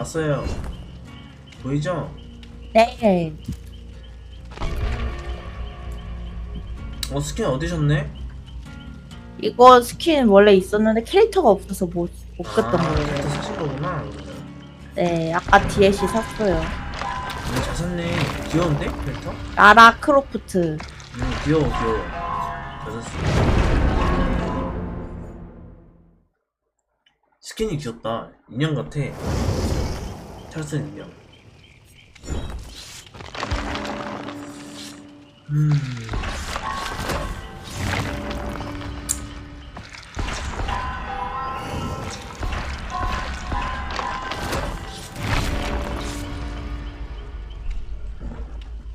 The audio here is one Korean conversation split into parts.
났어요. 보이죠? 네. 어, 스킨 얻으셨네? 이거 스킨 원래 있었는데 캐릭터가 없어서 못, 못 아, 꼈던 거예요. 캐릭터 사신 거구나. 네, 아까 DLC 샀어요. 음, 잘 샀네. 귀여운데? 캐릭터? 라라 크로프트. 음, 귀여워, 귀여워. 잘 샀어. 스킨이 귀엽다. 인형 같아. 찰슨 인형. 음.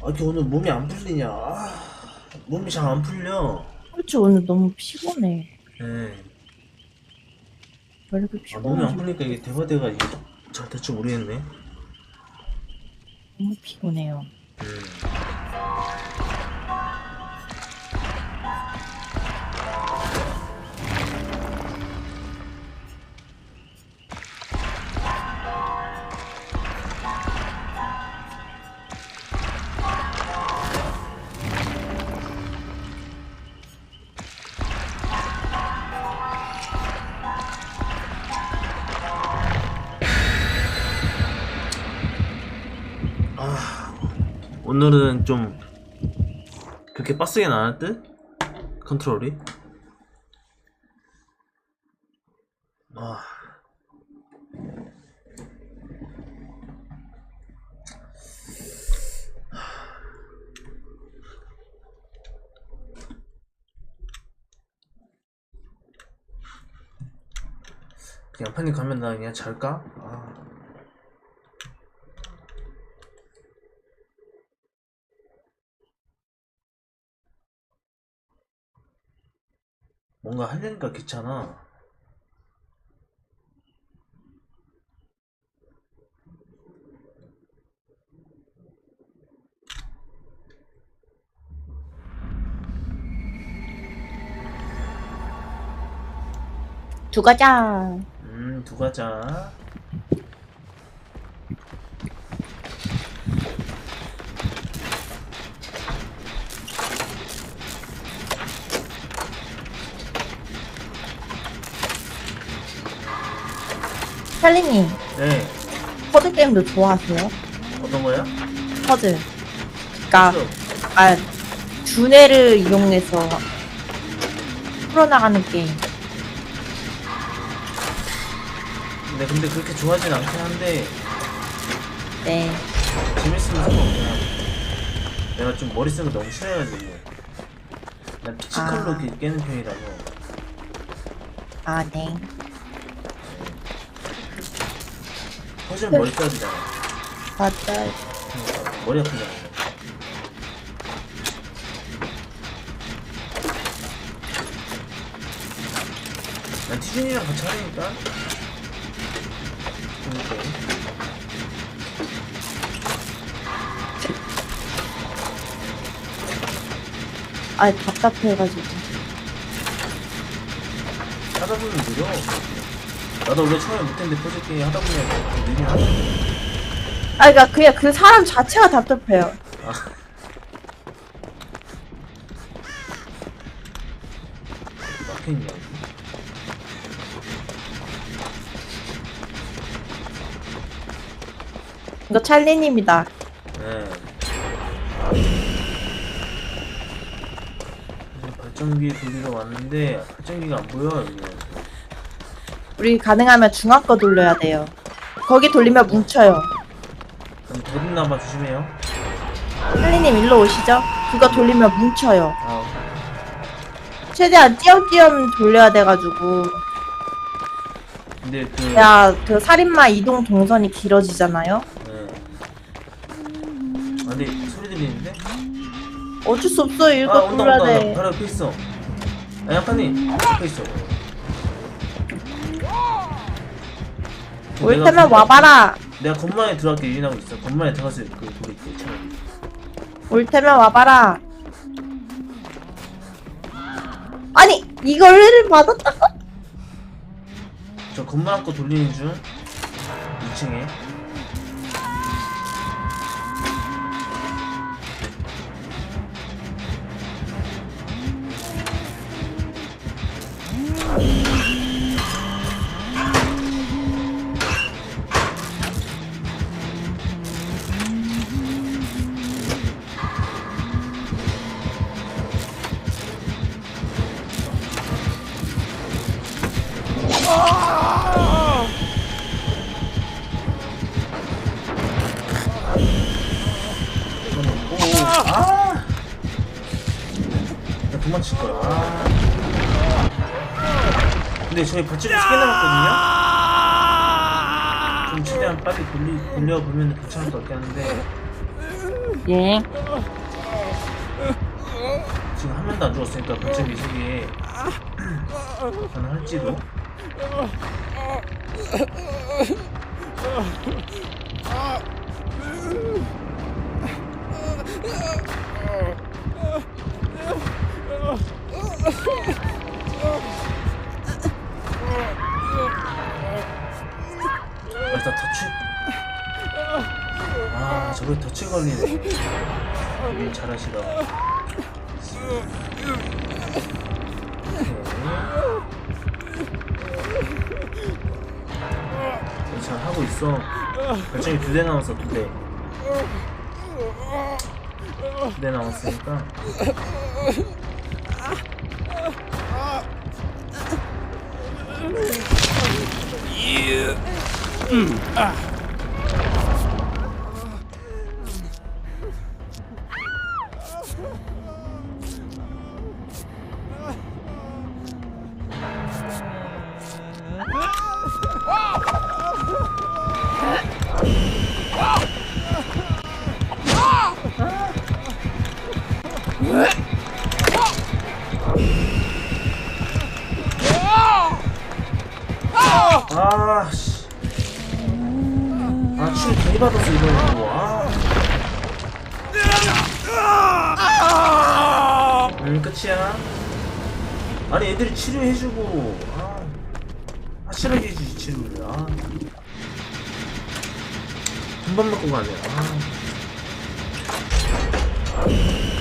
아, 이렇게 오늘 몸이 안 풀리냐? 아, 몸이 잘 안 풀려. 그렇지, 오늘 너무 피곤해. 예. 왜 이렇게 아, 몸이 안? 풀리니까 이게 대화대가 이게 잘 될지 모르겠네. 너무 피곤해요. 음. 오늘은 좀 그렇게 빡세게 나을 듯? 컨트롤이? 아. 그냥 판이 가면 나 그냥 잘까? 아. 뭔가 하려니까 귀찮아. 두 가자. 음, 두 가자. 찰리님, 네, 퍼즐 게임도 좋아하세요? 어떤 거야? 퍼즐. 그니까, 그죠? 아, 두뇌를 이용해서 풀어나가는 게임. 네, 근데 그렇게 좋아하진 않긴 한데 네. 재밌으면 상관없긴 하고. 내가 좀 머리 쓰는 거 너무 싫어해가지고. 난 피지컬로 아. 깨는 편이라서. 아, 네. 퍼즐 머리. 맞아요. 그러니까 머리 아프잖아. 난 티준이랑 같이 하니까. 아, 답답해가지고. 하다 보면 느려. 나도 원래 처음에 못했는데 게임 하다 보면 좀 느긴 하네. 아, 그니까, 그냥 그 사람 자체가 답답해요. 아. 막혀있냐? 이거 찰리님이다. 네. 이제 발전기 돌리러 왔는데 발전기가 안 보여 여기. 우리 가능하면 중앙 거 돌려야 돼요. 거기 돌리면 뭉쳐요. 그럼 더듬나봐 조심해요. 찰리님 일로 오시죠. 그거 돌리면 뭉쳐요. 아, 최대한 띄엄띄엄 돌려야 돼가지고. 근데 그 야, 그 살인마 이동 동선이 길어지잖아요. 네. 아, 근데 소리 들리는데? 어쩔 수 없어. 이거 아 온다 돌려야 온다. 돼. 바로 옆에 있어. 아 양파님 옆에 있어. 올 내가 테면 건물- 와봐라. 내가 건물에 들어갈게 유인하고 있어. 건물에 들어가서 그 돌이 차라리. 올 테면 와봐라. 아니 이걸 받았다고? 저 건물 안고 돌리는 중 2층에 아! 나 도망칠 거야. 아. 근데 저희 버티고 3개 남았거든요? 좀 최대한 빨리 돌리, 돌려보면 괜찮을 것 같긴 한데, 예. 지금 한 명도 안 죽었으니까 벌점 이속에 저는 할지도. 아, 일단 터치. 아, 저번에 터치 걸리네. 되게 잘하시다. 오케이. 잘 하고 있어. 결정이 두 대 남았어, 두 대. 두대 남았으니까. 아, 씨. 아, 춤 받았어, 이번에 또. 아. 음, 끝이야. 아니, 애들이 치료해주고, 아. 확실하게 해주지, 치료를. 아. 한번 맞고 가네. 아.